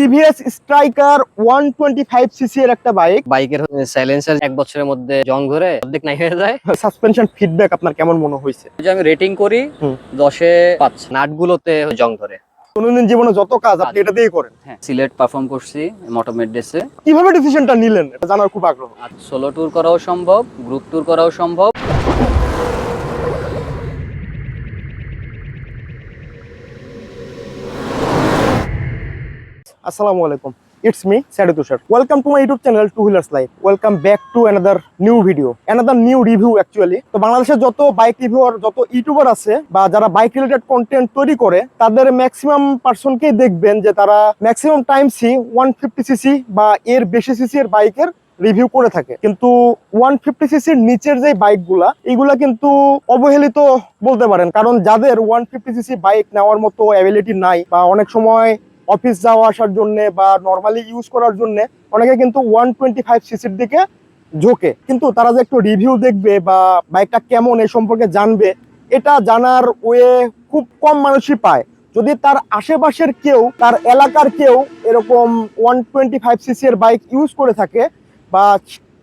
TVS Stryker one twenty five cc এর একটা bike. বাইকের সাইলেন্সার এক বছরের মধ্যে জং ধরে অর্ধেক নাই হয়ে যায়। সাসপেনশন ফিডব্যাক আপনার কেমন মনে হয়েছে? যে আমি রেটিং করি। দশে পাঁচ। নাটগুলোতে জং ধরে। কোনোদিন জীবনে যত কাজ আপনি এটা দিয়েই করেন? হ্যাঁ সিলেট পারফর্ম করছি মোটোমেট ডেসে কীভাবে ডিসিশনটা নিলেন? এটা জানার খুব আগ্রহ। আর সোলো ট্যুর করাও সম্ভব গ্রুপ ট্যুর করাও সম্ভব। আসসালামু আলাইকুম। It's me স্যাডু Tushar welcome to my YouTube channel two wheelers life welcome back to another new video another new review actually তো বাংলাদেশের যত বাইক রিভিউর যত ইউটিউবার আছে, বা যারা বাইক রিলেটেড কন্টেন্ট তৈরি করে, তাদের ম্যাক্সিমাম পার্সনকেই দেখবেন যে তারা maximum time see one fifty cc বা এর বেশি সিসি এর বাইকের রিভিউ করে থাকে। কিন্তু ওয়ান ফিফটি সিসির নিচের যে বাইকগুলা এগুলা কিন্তু অবহেলিত বলতে পারেন। কারণ যাদের ওয়ান ফিফটি সিসি বাইক নেওয়ার মতো অ্যাবিলিটি নাই, বা অনেক সময় অফিস যাওয়া আসার জন্য বা নর্মালি ইউজ করার জন্য অনেকে কিন্তু ওয়ান টোয়েন্টি ফাইভ সিসির দিকে ঝোঁকে। কিন্তু তারা যে একটু রিভিউ দেখবে বা বাইকটা কেমন এ সম্পর্কে জানবে, এটা জানার ওয়ে খুব কম মানুষই পায়। যদি তার আশেপাশের কেউ, তার এলাকার কেউ এরকম ওয়ান টোয়েন্টি ফাইভ সিসি এর বাইক ইউজ করে থাকে বা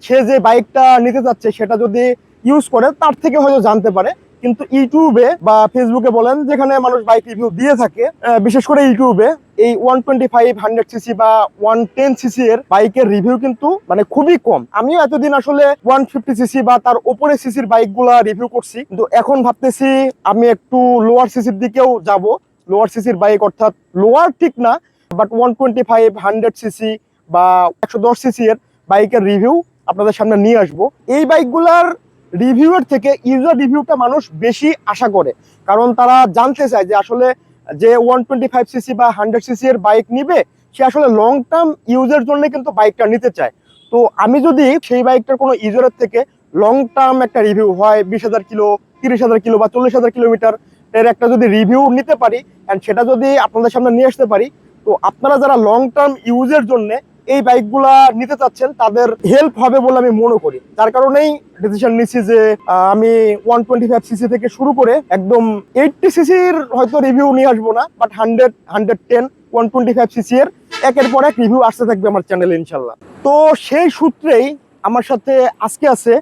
সে যে বাইকটা নিতে যাচ্ছে সেটা যদি ইউজ করে, তার থেকে হয়তো জানতে পারে। কিন্তু ইউটিউবে বা ফেসবুকে বলেন যেখানে মানুষ বাইক রিভিউ দিয়ে থাকে বিশেষ করে ইউটিউবে, এই one twenty five hundred cc বা ওয়ান টেন সিসি এর বাইকের রিভিউ কিন্তু মানে খুবই কম। আমিও এতদিন আসলে ওয়ান ফিফটি সিসি বা তার ওপরে সিসির বাইকগুলা রিভিউ করছি। কিন্তু এখন ভাবতেছি আমি একটু লোয়ার সিসির দিকেও যাব। লোয়ার সিসির বাইক অর্থাৎ লোয়ার ঠিক না but one twenty five hundred cc বা একশো দশ সিসি এর বাইকের রিভিউ আপনাদের সামনে নিয়ে আসব। এই বাইকগুলার রিভিউয়ের থেকে ইউজার রিভিউটা মানুষ বেশি আশা করে। কারণ তারা জানতে চায় যে আসলে যে ওয়ান টোয়েন্টি ফাইভ সিসি বা হান্ড্রেড সিসি এর বাইক নিবে, সে আসলে লং টার্ম ইউজের জন্য কিন্তু বাইকটা নিতে চায়। তো আমি যদি সেই বাইকটার কোনো ইউজারের থেকে লং টার্ম একটা রিভিউ হয়, বিশ হাজার কিলো, তিরিশ হাজার কিলো বা চল্লিশ হাজার কিলোমিটার এর একটা যদি রিভিউ নিতে পারি অ্যান্ড সেটা যদি আপনাদের সামনে নিয়ে আসতে পারি, তো আপনারা যারা লং টার্ম ইউজের জন্য এই বাইকগুলা নিতে চাচ্ছেন, তাদের হেল্প হবে বলে আমি মনে করি। তার কারণেই ডিসিশন নিচ্ছি যে আমি ওয়ান টোয়েন্টি ফাইভ সিসি থেকে শুরু করে একদম এইটটি সিসির হয়তো রিভিউ নিয়ে আসব না but hundred hundred ten one twenty five cc এর একের পর এক রিভিউ আসতে থাকবে আমার চ্যানেলে ইনশাল্লাহ। তো সেই সূত্রেই আমার সাথে আজকে আছে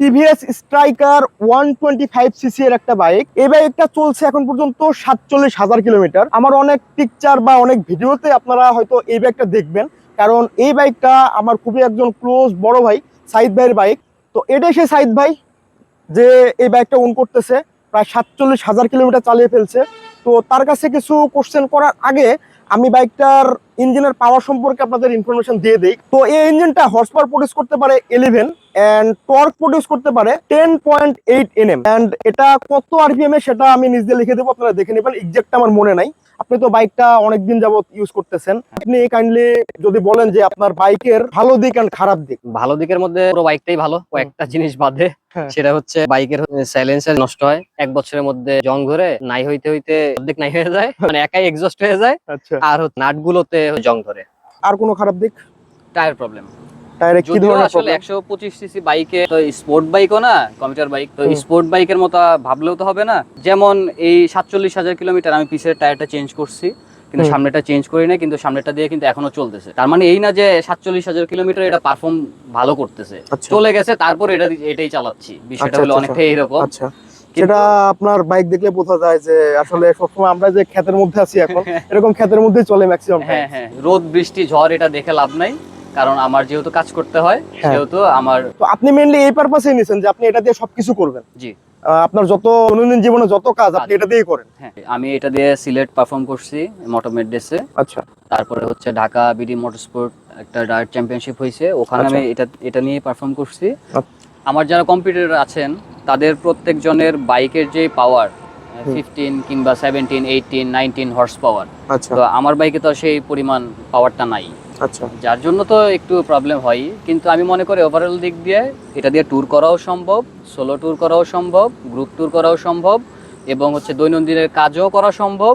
TVS Stryker one twenty five cc এর একটা বাইক এই বাইকটা চলছে এখন পর্যন্ত সাতচল্লিশ হাজার কিলোমিটার। আমার অনেক পিকচার বা অনেক ভিডিওতে আপনারা হয়তো এই বাইকটা দেখবেন। কারণ এই বাইকটা আমার খুবই একজন ক্লোজ বড় ভাই, সাইদ ভাইয়ের বাইক তো এটাই সে সাইদ ভাই যে এই বাইকটা ওন করতেছে, প্রায় সাতচল্লিশ হাজার কিলোমিটার চালিয়ে ফেলছে। তো তার কাছে কিছু কোশ্চেন করার আগে আমি বাইকটার ইঞ্জিনের পাওয়ার সম্পর্কে আপনাদের ইনফরমেশন দিয়ে দিই। তো এই ইঞ্জিনটা হর্স পাওয়ার প্রডিউস করতে পারে ইলেভেন অ্যান্ড টর্ক প্রডিউস করতে পারে ten point eight NM and এটা কত আরপিএম এ সেটা আমি নিজে লিখে দেবো, আপনারা দেখে নেবেন এক্সাক্ট আমার মনে নাই। আপনি তো বাইকটা অনেকদিন যাবত ইউজ করতেছেন। আপনি কাইন্ডলি যদি বলেন যে আপনার বাইকের ভালো দিক অ্যান্ড খারাপ দিক। ভালো দিকের মধ্যে পুরো বাইকটাই ভালো কয়েকটা জিনিস বাদে। হ্যাঁ। সেটা হচ্ছে বাইকের সাইলেন্সার নষ্ট হয় এক বছরের মধ্যে জং ধরে নাই হইতে হইতে অর্ধেক নাই হয়ে যায় মানে একাই এক্সস্ট হয়ে যায়। আচ্ছা। আর নাটগুলোতে জং ধরে। আর কোনো খারাপ দিক? টায়ার প্রবলেম টায়ারে কি ধরনের আসলে problem? একশো পঁচিশ সিসি বাইকে তো স্পোর্ট বাইকও না কম্পিউটার বাইক তো স্পোর্ট বাইকের মতো ভাবলেও তো হবে না। যেমন এই সাতচল্লিশ হাজার কিলোমিটার আমি পিছের টায়ারটা চেঞ্জ করছি কিন্তু সামনেটা চেঞ্জ করি না কিন্তু সামনেটা দিয়ে কিন্তু এখনও চলতেছে। তার মানে এই না যে সাতচল্লিশ হাজার কিলোমিটার এটা পারফর্ম ভালো করতেছে। আচ্ছা। চলে গেছে তারপর এটা এটাই চালাচ্ছি। বিষয়টা আচ্ছা, হলো আচ্ছা, অনেকটা এইরকম আচ্ছা। সেটা আপনার বাইক দেখলে বোঝা যায় যে আসলে সবসময় আমরা যে ক্ষেতের মধ্যে আছি এখন এরকম ক্ষেতের মধ্যেই চলে ম্যাক্সিমাম হ্যাঁ হ্যাঁ। রোদ বৃষ্টি ঝড় এটা দেখে লাভ নাই। কারণ আমার যেহেতু কাজ করতে হয় হ্যাঁ। সেহেতু আমার তো আপনি মেইনলি এই পারপাসে নিছেন যে আপনি এটা দিয়ে সবকিছু করবেন। জি। আপনার যত দৈনন্দিন জীবনে যত কাজ আপনি এটা দিয়েই করেন। হ্যাঁ আমি এটা দিয়ে সিলেট পারফর্ম করছি মোটোমেট ডেসে আচ্ছা। তারপরে হচ্ছে ঢাকা বিডি মোটরস্পোর্ট একটা ডায়েট চ্যাম্পিয়নশিপ হয়েছে ওখানে আমি এটা এটা নিয়ে পারফর্ম করছি। আচ্ছা। আমার যারা কম্পিউটার আছেন তাদের প্রত্যেকজনের বাইকের যে পাওয়ার ফিফটিন কিংবা seventeen eighteen nineteen horse power আচ্ছা। তো আমার বাইকে তো সেই পরিমাণ পাওয়ারটা নাই। আচ্ছা। যার জন্য তো একটু প্রবলেম হয় কিন্তু আমি মনে করি ওভারঅল দিক দিয়ে এটা দিয়ে ট্যুর করাও সম্ভব সোলো ট্যুর করাও সম্ভব গ্রুপ ট্যুর করাও সম্ভব এবং হচ্ছে দৈনন্দিনের কাজও করা সম্ভব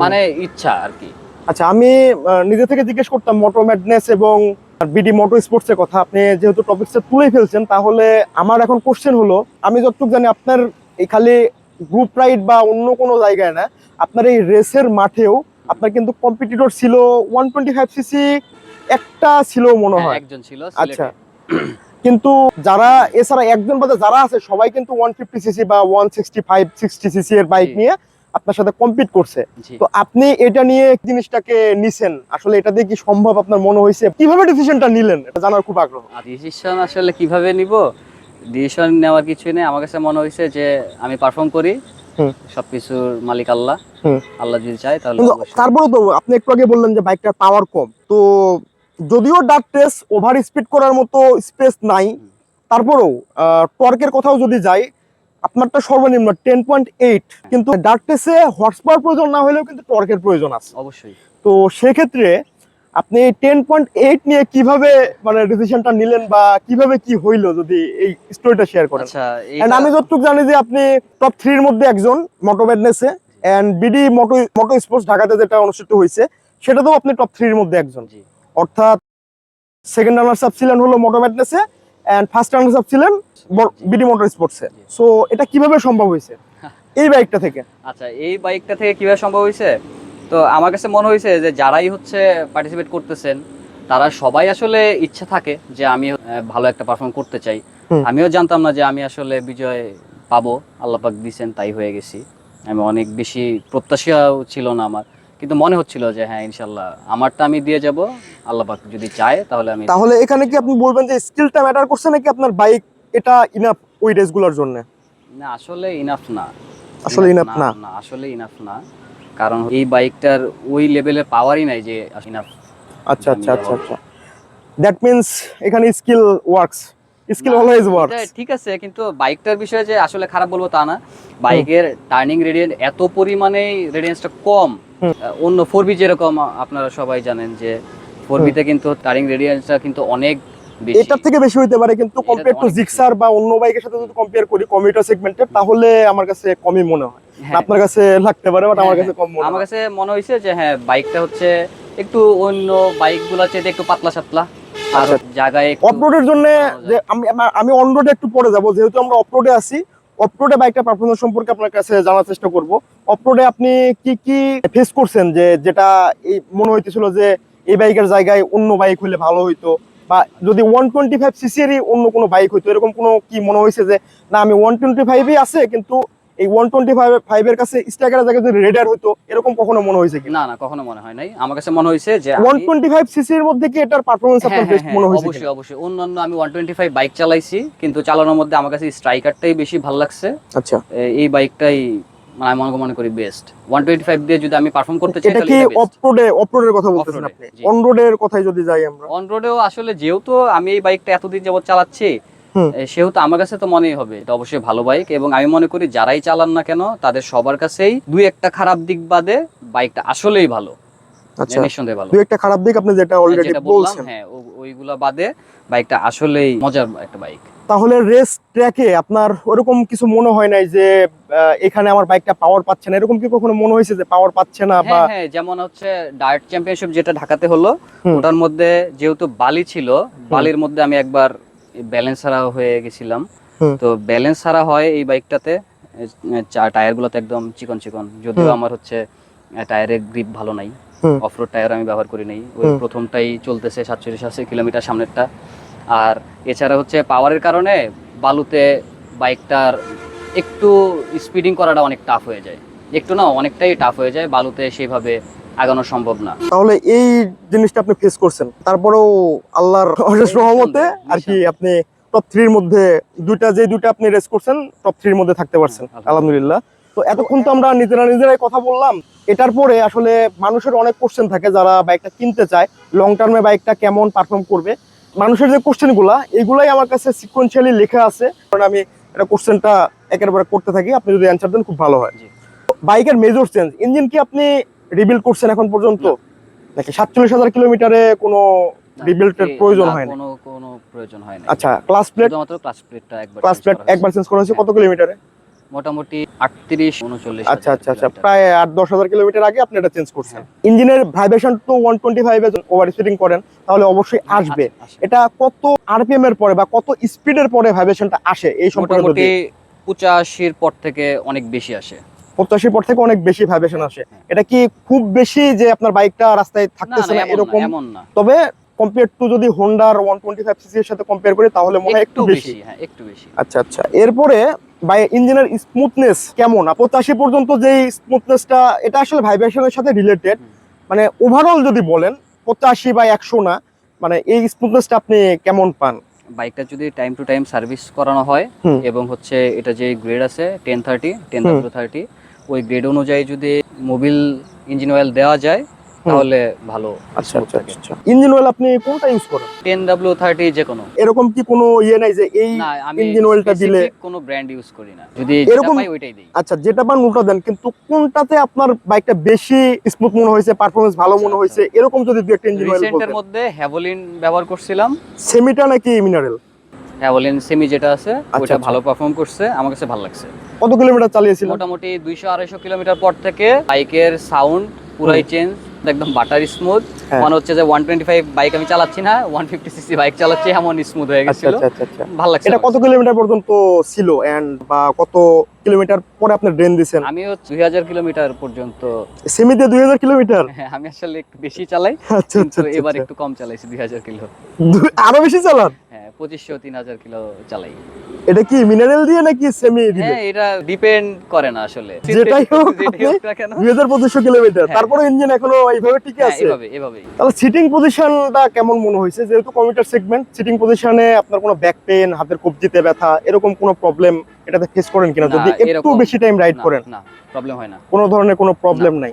মানে ইচ্ছা আর কি। আচ্ছা আমি নিজে থেকে জিজ্ঞেস করতাম মোটো ম্যাডনেস এবং বিডি মোটো স্পোর্টসের কথা। আপনি যেহেতু টপিকসে তুলে ফেলছেন তাহলে আমার এখন কোশ্চেন হলো আমি যতটুকু জানি আপনার এই খালি গ্রুপ রাইড বা অন্য কোনো জায়গায় না আপনার এই রেসের মাঠেও আপনার কিন্তু কম্পিটিটর ছিল ওয়ান টোয়েন্টি ফাইভ সিসি একটা ছিল মনে হ্যাঁ, হয়। একজন ছিল আচ্ছা। কিন্তু যারা এছাড়া একজন বাদে যারা আছে সবাই কিন্তু ওয়ান ফিফটি সিসি বা one sixty five sixty cc এর বাইক নিয়ে আপনার সাথে কম্পিট করছে। তো আপনি এটা নিয়ে জিনিসটাকে নিছেন। আসলে এটা দিয়ে কি সম্ভব আপনার মনে হয়েছে? কীভাবে ডিসিশনটা নিলেন? এটা জানার খুব আগ্রহ। ডিসিশন আসলে কীভাবে নিব? ডিসিশন নেওয়ার কিছুই নেই। আমার কাছে মনে হয়েছে যে আমি পারফর্ম করি। সবকিছুর মালিক আল্লাহ। আল্লাহ যদি চায় তাহলে। তারপরেও তো আপনি একটু আগে বললেন যে বাইকটার পাওয়ার কম। তো যদিও ডার্ট টেস্ট ওভার স্পিড করার মতো স্পেস নাই তারপরেও টর্কের কথাও যদি যাই আপনারটা সর্বনিম্ন টেন পয়েন্ট এইট কিন্তু ডার্ট টেস্টে হর্স পাওয়ার প্রয়োজন না হলেও কিন্তু টর্কের প্রয়োজন আছে। অবশ্যই। তো সেক্ষেত্রে আপনি টেন পয়েন্ট এইট নিয়ে কীভাবে মানে ডিসিশনটা নিলেন বা কীভাবে কি হইল যদি এই স্টোরিটা শেয়ার করেন? আচ্ছা এইটা- আমি যতটুকু জানি যে আপনি টপ থ্রির মধ্যে একজন moto ম্যাডনেসে and BD moto moto sports ঢাকাতে যেটা অনুষ্ঠিত হয়েছে সেটাতেও আপনি টপ থ্রির মধ্যে একজন। অর্থাৎ সেকেন্ড রানার্স আপ ছিলেন হলো মোটো ম্যাডনেসে এন্ড ফার্স্ট রানার্স আপ ছিলেন বিডি মোটর স্পোর্টসে সো এটা কীভাবে সম্ভব হয়েছে? এই বাইকটা থেকে। আচ্ছা এই বাইকটা থেকে কীভাবে সম্ভব হয়েছে? তো আমার কাছে মনে হয়েছে যে যারাই হচ্ছে পার্টিসিপেট করতেছেন তারা সবাই আসলে ইচ্ছা থাকে যে আমি ভালো একটা পারফর্ম করতে চাই। আমিও জানতাম না যে আমি আসলে বিজয় পাবো। আল্লাহ পাক দিছেন তাই হয়ে গেছি। আমি অনেক বেশি প্রত্যাশাও ছিল না আমার। কিন্তু মনে হচ্ছিল যে হ্যাঁ ইনশাল্লাহ আমারটা আমি দিয়ে যাব। আল্লাহ পাক যদি চায় তাহলে আমি তাহলে এখানে কি আপনি বলবেন যে স্কিলটা ম্যাটার করছে নাকি আপনার বাইক এটা ইনাফ ওই রেসগুলোর জন্য? না আসলে ইনাফ না। আসলে না। না। আসলে ইনাফ না। কারণ এই বাইকটার ওই লেভেলের পাওয়ারই নাই যে আচ্ছা আচ্ছা আচ্ছা আচ্ছা। দ্যাট মিন্স এখানে skill works skill always works ঠিক আছে কিন্তু বাইকটার বিষয়ে যে আসলে খারাপ বলব তা না। বাইকের টার্নিং রেডিয়েন্ট এত পরিমাণে রেডিয়েন্সটা কম। অন্য ফোর বি যেরকম আপনারা সবাই জানেন যে ফোর বিতে কিন্তু টার্নিং রেডিয়েন্সটা কিন্তু অনেক এটার থেকে বেশি হইতে পারে কিন্তু কম্পেয়ার টু জিক্সার বা অন্য বাইকের সাথে যদি কম্পেয়ার করি কমিউটার সেগমেন্টের তাহলে আমার কাছে কমই মনে হ্যাঁ। আপনার কাছে লাগতে পারে বাট আমার হ্যাঁ, কাছে কম মনে আমার কাছে মনে হয়েছে যে হ্যাঁ বাইকটা হচ্ছে একটু অন্য বাইকগুলোর চেয়ে একটু পাতলা সাতলা। আর আচ্ছা। জায়গায় অফরোডের জন্য যে আমি আমি অনরোডে একটু পরে যাব যেহেতু আমরা অফরোডে আছি। অফরোডে বাইকটা পারফরমেন্স সম্পর্কে আপনার কাছে জানার চেষ্টা করব। অফরোডে আপনি কি কি ফেস করছেন যে যেটা এই মনে হইতেছিল যে এই বাইকের জায়গায় অন্য বাইক হলে ভালো হইতো? বা যদি ওয়ান টোয়েন্টি ফাইভ সিসিরই অন্য কোনো বাইক হইতো এরকম কোনো কি মনে হয়েছে যে না আমি ওয়ান টোয়েন্টি ফাইভই আছে কিন্তু এই ওয়ান টোয়েন্টি ফাইভ ফাইভের কাছে স্ট্রাইকারের জায়গায় যদি রেডার হইতো এরকম কখনো মনে হয়েছে কি না না কখনো মনে হয় নাই। আমার কাছে মনে হয়েছে যে ওয়ান টোয়েন্টি ফাইভ সিসির মধ্যে কি এটার পারফরমেন্স হ্যাঁ, আপনার হ্যাঁ, বেস্ট হ্যাঁ, মনে হয়েছে অবশ্যই অবশ্যই। অন্যান্য আমি ওয়ান টোয়েন্টি ফাইভ বাইক চালাইছি কিন্তু চালানোর মধ্যে আমার কাছে স্ট্রাইকারটাই বেশি ভালো লাগছে। আচ্ছা। এই বাইকটাই মানে মনে মনে করি বেস্ট ওয়ান টোয়েন্টি ফাইভ দিয়ে যদি আমি পারফর্ম করতে চাই তাহলে এটা অফরোডের কথা বলতেছেন আপনি। অন রোডের কথাই যদি যাই আমরা। অন রোডেও আসলে যেহেতু আমি এই বাইকটা এতদিন যাবত চালাচ্ছি সেহেতু আমার কাছে তো মনেই হবে এটা অবশ্যই ভালো বাইক এবং আমি মনে করি যারাই চালান না কেন তাদের সবার কাছেই দুই একটা খারাপ দিক বাদে বাইকটা আসলেই ভালো। আচ্ছা। নিঃসন্দেহে ভালো। দু একটা খারাপ দিক আপনি যেটা অলরেডি বলছেন। হ্যাঁ ওইগুলা বাদে বাইকটা আসলেই মজার একটা বাইক। তাহলে রেস ট্র্যাকে আপনার ওরকম কিছু মনে হয় নাই যে এখানে আমার বাইকটা পাওয়ার পাচ্ছে না? এরকম কি কখনো মনে হয়েছে যে পাওয়ার পাচ্ছে না বা হ্যাঁ হ্যাঁ যেমন হচ্ছে ডার্ট চ্যাম্পিয়নশিপ যেটা ঢাকাতে হলো ওটার মধ্যে যেহেতু বালি ছিল বালির মধ্যে আমি একবার ব্যালেন্স হারা হয়ে গেছিলাম। তো ব্যালেন্স হারা হয় এই বাইকটাতে চার টায়ার গুলোতে একদম চিকন চিকন। যদিও আমার হচ্ছে টায়ারের গ্রিপ ভালো নাই। অফরোড টায়ার আমি ব্যবহার করি নাই। ওই প্রথমটাই চলতেছে সাতচল্লিশ আশি কিলোমিটার সামনেরটা। আর এছাড়া হচ্ছে পাওয়ারের কারণে বালুতে বাইকটার একটু স্পিডিং করাটা অনেক টাফ হয়ে যায়। একটু না অনেকটাই টাফ হয়ে যায় বালুতে সেইভাবে আগানো সম্ভব না। তাহলে এই জিনিসটা আপনি ফেস করছেন। তারপরেও আল্লাহর অশেষ রহমতে আর কি আপনি টপ থ্রির মধ্যে দুইটা যে দুইটা আপনি রেস করছেন টপ থ্রির মধ্যে থাকতে পারছেন আলহামদুলিল্লাহ। তো এতক্ষণ তো আমরা নিজেরা নিজেরাই কথা বললাম। এটার পরে আসলে মানুষের অনেক কোশ্চেন থাকে যারা বাইকটা কিনতে চায় লং টার্মে বাইকটা কেমন পারফর্ম করবে। মানুষের যে কোশ্চেনগুলা এগুলাই আমার কাছে সিকোয়েন্সিয়ালি লেখা আছে। কারণ আমি এটা কোশ্চেনটা একেবারে করতে থাকি। আপনি যদি অ্যান্সার দেন খুব ভালো হয়। বাইকের মেজর চেঞ্জ ইঞ্জিন কি আপনি রিবিল্ড করছেন এখন পর্যন্ত? নাকি সাতচল্লিশ হাজার কিলোমিটারে কোনো রিবিল্ডের প্রয়োজন হয় না কোনো কোনো প্রয়োজন হয় না আচ্ছা ক্লাস প্লেট শুধুমাত্র ক্লাস প্লেটটা একবার ক্লাস প্লেট একবার চেঞ্জ করা হয়েছে কত কিলোমিটারে? মোটামুটি আটত্রিশ উনচল্লিশ আচ্ছা আচ্ছা আচ্ছা প্রায় আট দশ হাজার কিলোমিটার আগে আপনি এটা চেঞ্জ করছেন। ইঞ্জিনের ভাইব্রেশন তো ওয়ান টোয়েন্টি ফাইভে ওভার স্পিডিং করেন তাহলে অবশ্যই হ্যাঁ, আসবে। এটা কত আরপিএম এর পরে বা কত স্পিডের পরে ভাইব্রেশনটা আসে এই সম্পর্কে পঁচাশির পর থেকে অনেক বেশি আসে। পঁচাশির পর থেকে অনেক বেশি ভাইব্রেশন আসে। এটা কি খুব বেশি যে আপনার বাইকটা রাস্তায় থাকতেছে না এরকম? তবে কম্পেয়ার টু যদি হোন্ডার ওয়ান টোয়েন্টি ফাইভ সিসির সাথে কম্পেয়ার করি তাহলে মনে হয় একটু বেশি। হ্যাঁ একটু বেশি। আচ্ছা আচ্ছা। এরপরে বাই ইঞ্জিনের স্মুথনেস কেমন? পঁচাশি পর্যন্ত যে স্মুথনেসটা এটা আসলে ভাইব্রেশনের সাথে রিলেটেড মানে ওভারঅল যদি বলেন পঁচাশি বা একশো না মানে এই স্মুথনেসটা আপনি কেমন পান? বাইকটা যদি টাইম টু টাইম সার্ভিস করানো হয় এবং হচ্ছে এটা যে গ্রেড আছে টেন থার্টি টেন। থার্টি ওই গ্রেড অনুযায়ী যদি মোবিল ইঞ্জিন অয়েল দেওয়া যায় তাহলে ভালো আচ্ছা আচ্ছা আচ্ছা। ইঞ্জিন অয়েল আপনি কোনটা ইউজ করেন? টেন ডাব্লিউ থার্টি যে কোনো এরকম কি কোনো ইয়ে নাই যে এই ইঞ্জিন অয়েলটা দিলে কোনো ব্র্যান্ড ইউজ করি না। যদি এরকম- ওইটাই দিই। আচ্ছা যেটা পান ওটা দেন কিন্তু কোনটাতে আপনার বাইকটা বেশি স্মুথ মনে হয়েছে পারফরমেন্স ভালো আচ্ছা, মনে আচ্ছা। হয়েছে? এরকম যদি দু একটা ইঞ্জিন অয়েল রিসেন্টের মধ্যে হ্যাভোলিন ব্যবহার করছিলাম। সেমিটা নাকি মিনারেল হ্যাভোলিন সেমি যেটা আছে ওটা আচ্ছা। ভালো পারফর্ম করছে আমার কাছে ভালো লাগছে। কত কিলোমিটার চালিয়েছিলেন? মোটামুটি দুইশো আড়াইশো কিলোমিটার পর থেকে বাইকের সাউন্ড পুরাই চেঞ্জ একদম বাটার স্মুথ হ্যাঁ। মনে হচ্ছে যে ওয়ান টোয়েন্টি ফাইভ বাইক আমি চালাচ্ছি না ওয়ান ফিফটি সিসি বাইক চালাচ্ছি এমন স্মুথ হয়ে আচ্ছা গেছিল। আচ্ছা আচ্ছা আচ্ছা। ভালো লাগছে এটা কত কিলোমিটার পর্যন্ত ছিল এন্ড বা কত কিলোমিটার পরে আপনি ড্রেন কাছে। আমি হচ্ছে দুই হাজার কিলোমিটার পর্যন্ত। সেমিতে দুই হাজার কিলোমিটার? হ্যাঁ, আমি আসলে একটু বেশি চালাই আচ্ছা আচ্ছা এবার আচ্ছা। একটু কম চালাইছি দুই হাজার কিলো। আরও বেশি চালান? পঁচিশশো তিন হাজার কিলো চালাই। এটা কি মিনারেল দিয়ে নাকি সেমি হ্যাঁ এটা ডিপেন্ড করে না আসলে। যেটাই হোক দুই হাজার পঁচিশশো কিলোমিটার। হ্যাঁ। তারপরে ইঞ্জিন এখনও এইভাবে টিকে হ্যাঁ, আছে। এভাবে এভাবেই। তাহলে সিটিং পজিশনটা কেমন মনে হয়েছে? যেহেতু কমিউটার সেগমেন্ট সিটিং পজিশনে আপনার কোনো ব্যাক পেন হাতের কবজিতে ব্যথা এরকম কোনো প্রবলেম এটাতে ফেস করেন কিনা? যদি একটু বেশি টাইম রাইড করেন। না প্রবলেম হয় না। কোনো ধরনের কোনো প্রবলেম নাই।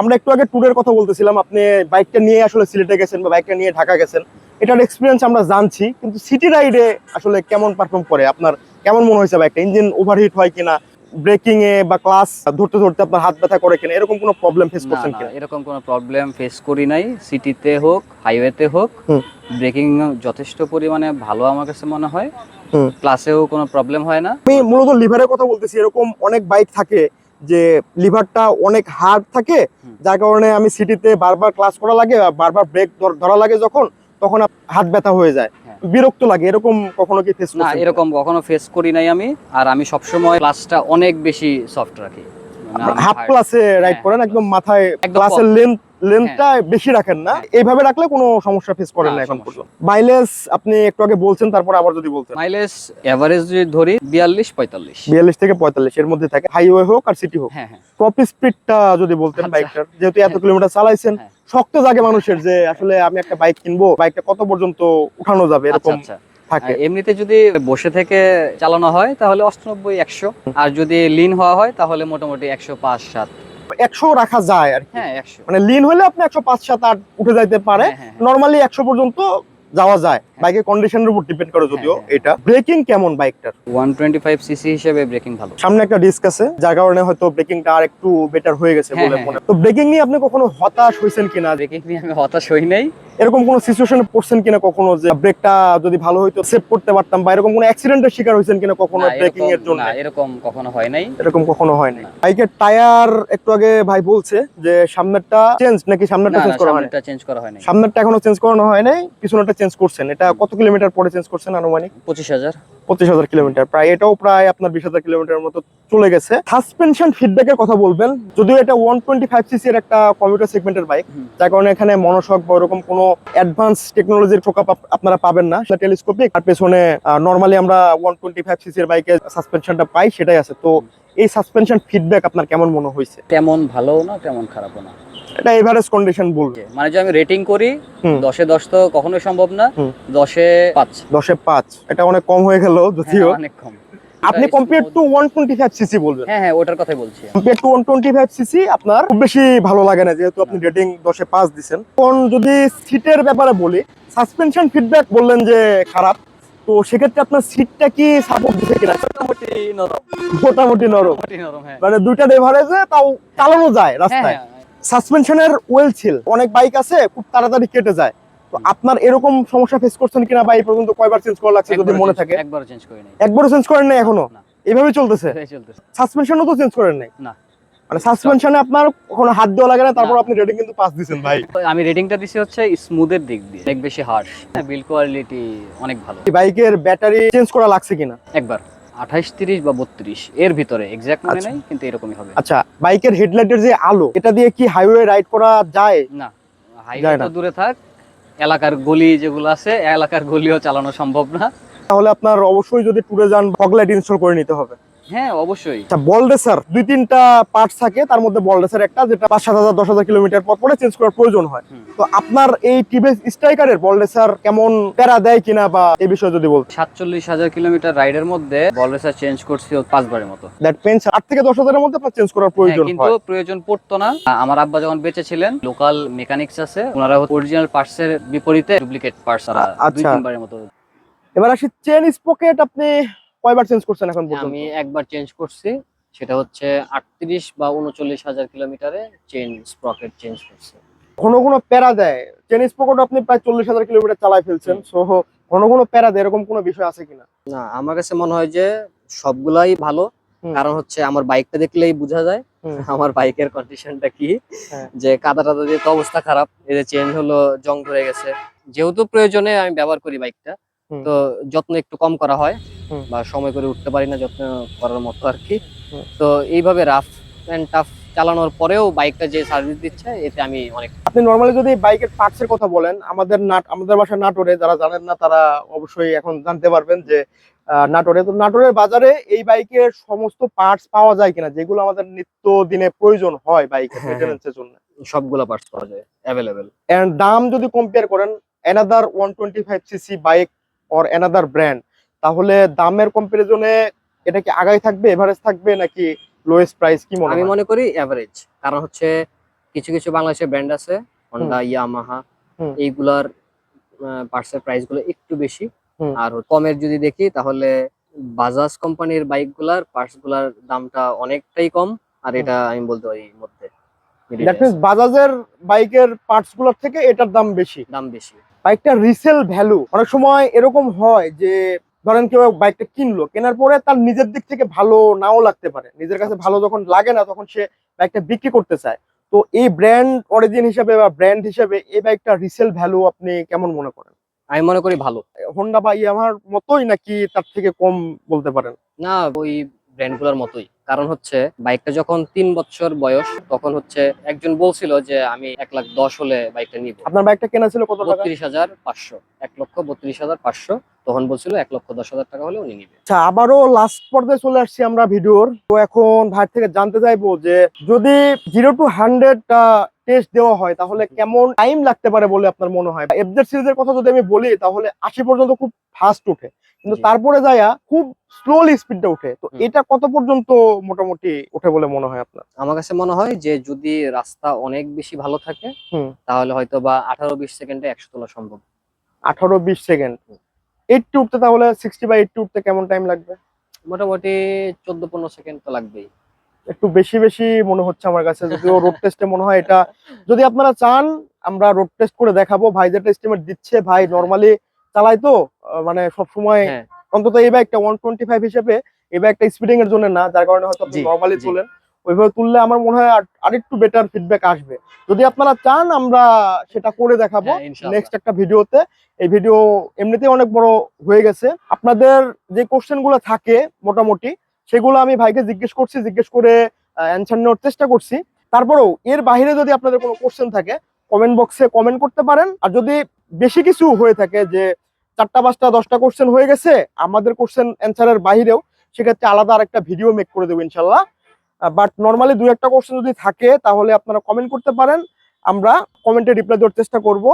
আমরা একটু আগে ট্যুরের কথা বলতেছিলাম আপনি বাইকটা নিয়ে আসলে সিলেটে গেছেন বা বাইকটা নিয়ে ঢাকা গেছেন। এটার এক্সপিরিয়েন্স আমরা জানছি কিন্তু সিটি রাইডে আসলে কেমন পারফর্ম করে? আপনার কেমন মনে হয়েছে বাইকটা ইঞ্জিন ওভারহিট হয় কিনা? ব্রেকিং এ বা ক্লাস ধরতে ধরতে আপনার হাত ব্যথা করে কিনা? এরকম কোনো প্রবলেম ফেস করছেন কিনা? এরকম কোনো প্রবলেম ফেস করি নাই। সিটিতে হোক হাইওয়েতে হোক ব্রেকিং যথেষ্ট পরিমাণে ভালো আমার কাছে মনে হয়। ক্লাসেও কোনো প্রবলেম হয় না। আমি মূলত লিভারের কথা বলতেছি এরকম অনেক বাইক থাকে যে লিভারটা অনেক হার্ড থাকে যার কারণে আমি সিটিতে বারবার ক্লাস করা লাগে বারবার ব্রেক ধরা লাগে যখন তখন হাত ব্যথা হয়ে যায়। হ্যাঁ। বিরক্ত লাগে এরকম কখনো কি ফেস না এরকম কখনো ফেস করি নাই আমি আর আমি সবসময় ক্লাসটা অনেক বেশি সফট রাখি। মানে হাফ ক্লাসে রাইড হ্যাঁ, করেন একদম মাথায় ক্লাসের লেন্থ লেন্থটা বেশি রাখেন না। হ্যাঁ। এইভাবে রাখলে কোনো সমস্যা ফেস করেন না, এখন পর্যন্ত। মাইলেজ আপনি একটু আগে বলছেন তারপর আবার যদি বলতেন। মাইলেজ এভারেজ যদি ধরি বিয়াল্লিশ পঁয়তাল্লিশ। বিয়াল্লিশ থেকে পঁয়তাল্লিশ এর মধ্যে থাকে হাইওয়ে হোক আর সিটি হোক। হ্যাঁ হ্যাঁ। টপ স্পিডটা যদি বলতেন আচ্ছা। বাইকটার যেহেতু এত হ্যাঁ। কিলোমিটার চালাইছেন হ্যাঁ। শক্ত জাগে মানুষের যে আসলে আমি একটা বাইক কিনবো বাইকটা কত পর্যন্ত উঠানো যাবে আচ্ছা এরকম আচ্ছা। থাকে। এমনিতে যদি বসে থেকে চালানো হয় তাহলে অষ্টানব্বই একশো। আর যদি লিন হওয়া হয় তাহলে মোটামুটি একশো পাঁচ সাত। একশো রাখা যায় আর কি। হ্যাঁ মানে লিন হলে আপনি একশো পাঁচ সাত আট উঠে যাইতে পারে। হ্যাঁ, হ্যাঁ, হ্যাঁ। নর্মালি একশো পর্যন্ত যাওয়া যায়। বাইকের কন্ডিশনের উপর ডিপেন্ড করে যদিও হ্যাঁ, হ্যাঁ। এটা। ব্রেকিং কেমন বাইকটার? 125 সিসি হিসেবে ব্রেকিং ভালো। সামনে একটা ডিস্ক আছে যার কারণে হয়তো ব্রেকিংটা আর একটু বেটার হয়ে গেছে হ্যাঁ, বলে হ্যাঁ, মনে তো ব্রেকিং নিয়ে আপনি কখনো হতাশ হয়েছেন কিনা? ব্রেকিং নিয়ে আমি হতাশ হই নাই। এরকম কোনো সিচুয়েশনে পড়ছেন কিনা কখনো যে ব্রেকটা যদি ভালো হইতো সেভ করতে পারতাম বা এরকম কোনো অ্যাক্সিডেন্টের শিকার হয়েছেন কিনা কখনো ব্রেকিং এর এরকম- জন্য না এরকম কখনো হয় নাই। এরকম কখনো হয়নি না। বাইকের টায়ার একটু আগে ভাই বলছে যে সামনেরটা চেঞ্জ নাকি সামনেরটা চেঞ্জ করা হয়নি সামনেটা চেঞ্জ করা হয় নাই। সামনেরটা এখনও চেঞ্জ করানো হয় নাই পিছনেরটা চেঞ্জ করছেন? এটা কত কিলোমিটার পরে চেঞ্জ করছেন আনুমানিক? পঁচিশ হাজার। পঁচিশ হাজার কিলোমিটার। প্রায় এটাও প্রায় আপনার বিশ হাজার কিলোমিটার মতো চলে গেছে। সাসপেনশন ফিডব্যাকের কথা বলবেন। যদিও এটা ওয়ান টোয়েন্টি ফাইভ সিসি এর একটা কমিউটার সেগমেন্টের বাইক যার কারণে এখানে মনোশক বা ওরকম কোনো অ্যাডভান্স টেকনোলজির আপ- আপনারা পাবেন না। সেটা টেলিস্কোপিক আর পেছনে নর্মালি আমরা ওয়ান টোয়েন্টি ফাইভ সিসি এর বাইকে সাসপেনশনটা পাই সেটাই আছে। তো এই সাসপেনশন ফিডব্যাক আপনার কেমন মনে হয়েছে? তেমন ভালো না তেমন খারাপও না। এটা এভারেজ কন্ডিশন বলবে। মানে যে আমি রেটিং করি। দশে দশ তো কখনোই সম্ভব না। দশে পাঁচ। দশে পাঁচ এটা অনেক কম হয়ে গেল যদিও। হ্যাঁ, অনেক কম। আপনি compare to one twenty five cc বলবেন। হ্যাঁ হ্যাঁ ওটার কথাই বলছি। Compare to one twenty five cc আপনার খুব বেশি ভালো লাগে না যেহেতু আপনি রেটিং দশে পাঁচ দিচ্ছেন এখন যদি সিটের ব্যাপারে বলি সাসপেনশন ফিডব্যাক বললেন যে খারাপ তো সেক্ষেত্রে আপনার সিটটা কি সাপোর্ট দিচ্ছে কিনা? মোটামুটি নরম। মোটামুটি নরম। হ্যাঁ। মানে দুইটা এভারেজে তাও চালানো যায় হ্যাঁ রাস্তায়। সাসপেনশনের ওয়েল ছিল। অনেক বাইক আছে খুব তাড়াতাড়ি কেটে যায়। তো আপনার এরকম সমস্যা ফেস করছেন কিনা বা এই পর্যন্ত কয়বার চেঞ্জ করা লাগছে যদি মনে থাকে? একবারও চেঞ্জ করি নাই। একবারও চেঞ্জ করেন নাই এখনও। এইভাবে চলতেছে? সাসপেনশনও তো চেঞ্জ করেন নাই? না। মানে সাসপেনশনে আপনার কোনো হাত দেওয়া লাগে না তারপর আপনি রেটিং কিন্তু পাস দিচ্ছেন ভাই। আমি রেটিংটা দিছি হচ্ছে স্মুথের দিক দিয়ে অনেক বেশি হার্শ বিল কোয়ালিটি অনেক ভালো। এই বাইকের ব্যাটারি চেঞ্জ করা লাগছে কিনা? একবার। আঠাইশ তিরিশ বা বত্রিশ। এর ভিতরে এক্সাক্ট মনে আচ্ছা। নাই কিন্তু এরকমই হবে। আচ্ছা বাইকের হেডলাইটের যে আলো এটা দিয়ে কি হাইওয়ে রাইড করা যায়? না হাইওয়ে তো দূরে থাক এলাকার গলি যেগুলো আছে এলাকার গলিও চালানো সম্ভব না। তাহলে আপনার অবশ্যই যদি ট্যুরে যান ফগলাইট ইনস্টল করে নিতে হবে। হ্যাঁ অবশ্যই। আচ্ছা বল রেসার দুই তিনটা পার্টস থাকে তার মধ্যে বল রেসার একটা যেটা পাঁচ সাত হাজার দশ হাজার কিলোমিটার পর পরে চেঞ্জ করার প্রয়োজন হয়। তো আপনার এই টিভিএস স্ট্রাইকারের বল রেসার কেমন প্যারা দেয় কিনা বা এই বিষয়ে যদি বলতে সাতচল্লিশ হাজার কিলোমিটার রাইডের মধ্যে বল রেসার চেঞ্জ করছি পাঁচবারের মতো। দ্যাট পেন্স আট থেকে দশ হাজারের মধ্যে আপনার চেঞ্জ করার হ্যাঁ, প্রয়োজন কিন্তু প্রয়োজন পড়তো না। আমার আব্বা যখন বেঁচে ছিলেন লোকাল মেকানিক্স আছে ওনারা অরিজিনাল পার্টস এর বিপরীতে ডুপ্লিকেট পার্টস তারা দুই আচ্ছা। তিনবারের মতো। এবার আসি চেন স্পকেট আপনি কয়বার চেঞ্জ করছেন এখন পর্যন্ত? আমি একবার চেঞ্জ করছি সেটা হচ্ছে আটত্রিশ বা উনচল্লিশ হাজার কিলোমিটারে চেন স্প্রকেট চেঞ্জ করছি। ঘন ঘন প্যারা দেয়। চেন স্পকেট আপনি প্রায় চল্লিশ হাজার কিলোমিটার চালাই ফেলছেন সো ঘন ঘন প্যারা দেয় এরকম কোনো বিষয় আছে কিনা? না আমার কাছে মনে হয় যে সবগুলাই ভালো। কারণ হচ্ছে আমার বাইকটা দেখলেই বোঝা যায়। আমার বাইকের কন্ডিশনটা কি। হ্যাঁ। যে কাদা টাদা দিয়ে তো অবস্থা খারাপ এই যে চেঞ্জ হলো জং ধরে গেছে। যেহেতু প্রয়োজনে আমি ব্যবহার করি বাইকটা। তো যত্ন একটু কম করা হয়। বা সময় করে উঠতে পারি না যত্ন করার মতো আর কি। তো এইভাবে রাফ অ্যান্ড টাফ চালানোর পরেও বাইকটা যে সার্ভিস দিচ্ছে এতে আমি অনেক আপনি নর্মালি যদি বাইকের পার্টস এর কথা বলেন আমাদের নাট আমাদের বাসা নাটোরে যারা জানেন না তারা অবশ্যই এখন জানতে পারবেন যে নাটোরে। তো নাটোরের বাজারে এই বাইকের সমস্ত পার্টস পাওয়া যায় কিনা যেগুলো আমাদের নিত্য দিনে প্রয়োজন হয় বাইকের হ্যাঁ, হ্যাঁ। জন্য। সবগুলো পার্টস পাওয়া যায় অ্যাভেলেবেল এন্ড দাম যদি কম্পেয়ার করেন another one twenty five cc bike or another brand তাহলে দামের কম্পারিজনে এটা কি আগাই থাকবে এভারেজ থাকবে নাকি লোয়েস্ট প্রাইস কি মনে আমি মনে করি এভারেজ কারণ হচ্ছে কিছু কিছু বাংলাদেশের ব্র্যান্ড আছে হন্ডা ইয়ামাহা। এইগুলার পার্টসের প্রাইসগুলো একটু বেশি। আর কমের যদি দেখি তাহলে বাজাজ কোম্পানির বাইকগুলার পার্টসগুলার দামটা অনেকটাই কম আর এটা আমি বলতে পারি মধ্যে। বাজাজের বাইকের পার্টসগুলোর থেকে এটার দাম বেশি। দাম বেশি। বাইকটা রিসেল ভ্যালু অনেক সময় এরকম হয় যে ধরেন কেউ বাইকটা কিনলো কেনার পরে তার নিজের দিক থেকে ভালো নাও লাগতে পারে। নিজের কাছে ভালো যখন লাগে না তখন সে বাইকটা বিক্রি করতে চায়। তো এই ব্র্যান্ড অরিজিন হিসেবে বা ব্র্যান্ড হিসেবে এই বাইকটা রিসেল ভ্যালু আপনি কেমন মনে করেন? আমি মনে করি ভালো। হোন্ডা বা ইয়ামাহার মতোই নাকি তার থেকে কম বলতে পারেন? না ওই ব্র্যান্ডগুলার মতোই। কারণ হচ্ছে বাইকটা যখন তিন বছর বয়স তখন হচ্ছে একজন বলছিল যে আমি এক লাখ দশ হলে বাইকটা নিব। আপনার বাইকটা কেনা ছিল কত বত্রিশ হাজার পাঁচশো এক লক্ষ বত্রিশ হাজার পাঁচশো। তখন বলছিল এক লক্ষ দশ হাজার টাকা হলে উনি নিবে। আচ্ছা আবারও লাস্ট পর্যায়ে চলে আসছি আমরা ভিডিওর। তো এখন ভাই থেকে জানতে চাইব যে যদি জিরো টু হান্ড্রেড টেস্ট দেওয়া হয় তাহলে কেমন টাইম লাগতে পারে বলে আপনার মনে হয়? এফজেড সিরিজের কথা যদি আমি বলি তাহলে আশি পর্যন্ত খুব ফাস্ট উঠে। কিন্তু তারপরে যাইয়া খুব স্লোলি স্পিডটা উঠে। তো এটা কত পর্যন্ত মোটামুটি ওঠে বলে মনে হয় আপনার? আমার কাছে মনে হয় যে যদি রাস্তা অনেক বেশি ভালো থাকে তাহলে হয়তো বা আঠারো বিশ সেকেন্ডে একশো তোলা সম্ভব। আঠারো বিশ সেকেন্ড। এইটটি উঠতে তাহলে সিক্সটি বা এইটটি উঠতে কেমন টাইম লাগবে? মোটামুটি চোদ্দ পনেরো সেকেন্ড তো লাগবেই। একটু বেশি বেশি মনে হচ্ছে আমার কাছে যদিও রোড টেস্টে মনে হয় এটা যদি আপনারা চান আমরা রোড টেস্ট করে দেখাবো। ভাই যেটা এস্টিমেট দিচ্ছে ভাই নর্মালি চালাই তো মানে সব সময় হ্যাঁ। অন্তত এই বাইকটা ওয়ান টোয়েন্টি ফাইভ হিসেবে এই বাইকটা স্পিডিং এর জন্য না যার কারণে হয়তো আপনি নর্মালি জি। ওইভাবে তুললে আমার মনে হয় আর- আরেকটু বেটার ফিডব্যাক আসবে। যদি আপনারা চান আমরা সেটা করে দেখাবো হ্যাঁ, নেক্সট একটা ভিডিওতে। এই ভিডিও এমনিতেই অনেক বড় হয়ে গেছে। আপনাদের যে কোশ্চেনগুলো থাকে মোটামুটি সেগুলো আমি ভাইকে জিজ্ঞেস করছি জিজ্ঞেস করে অ্যান্সার নেওয়ার চেষ্টা করছি। তারপরেও এর বাইরে যদি আপনাদের কোনো কোশ্চেন থাকে কমেন্ট বক্সে কমেন্ট করতে পারেন। আর যদি বেশি কিছু হয়ে থাকে যে চারটা পাঁচটা দশটা কোশ্চেন হয়ে গেছে আমাদের কোশ্চেন অ্যান্সারের বাইরেও সেক্ষেত্রে আলাদা আরেকটা ভিডিও মেক করে দেবো ইনশাল্লাহ বাট নর্মালি দু একটা কোশ্চেন যদি থাকে তাহলে আপনারা কমেন্ট করতে পারেন। আমরা কমেন্টে রিপ্লাই দেওয়ার চেষ্টা করব।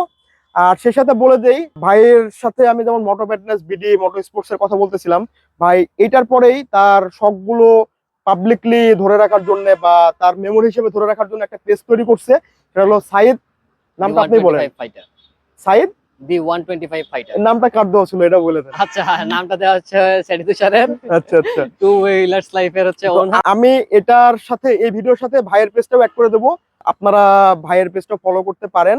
আর সেই সাথে বলে দেই ভাইয়ের সাথে আমি যেমন moto fitness BD moto sports এর কথা বলতেছিলাম ভাই এটার পরেই তার শখগুলো পাবলিকলি ধরে রাখার জন্য বা তার মেমোরি হিসেবে ধরে রাখার জন্য একটা পেজ তৈরি করছে। সেটা হলো সাইদ। নামটা আপনি বলেন। Saeed? The one twenty five fighter. নামটা কার দেওয়া ছিল এটা বলে দেন। আচ্ছা নামটা দেওয়া হচ্ছে সেটি তুষারের। আচ্ছা আচ্ছা। টু হুইলার্স লাইফের হচ্ছে। আমি এটার সাথে এই ভিডিওর সাথে ভাইয়ের পেজটাও অ্যাড করে দেবো। আপনারা ভাইয়ের পেজটা ফলো করতে পারেন।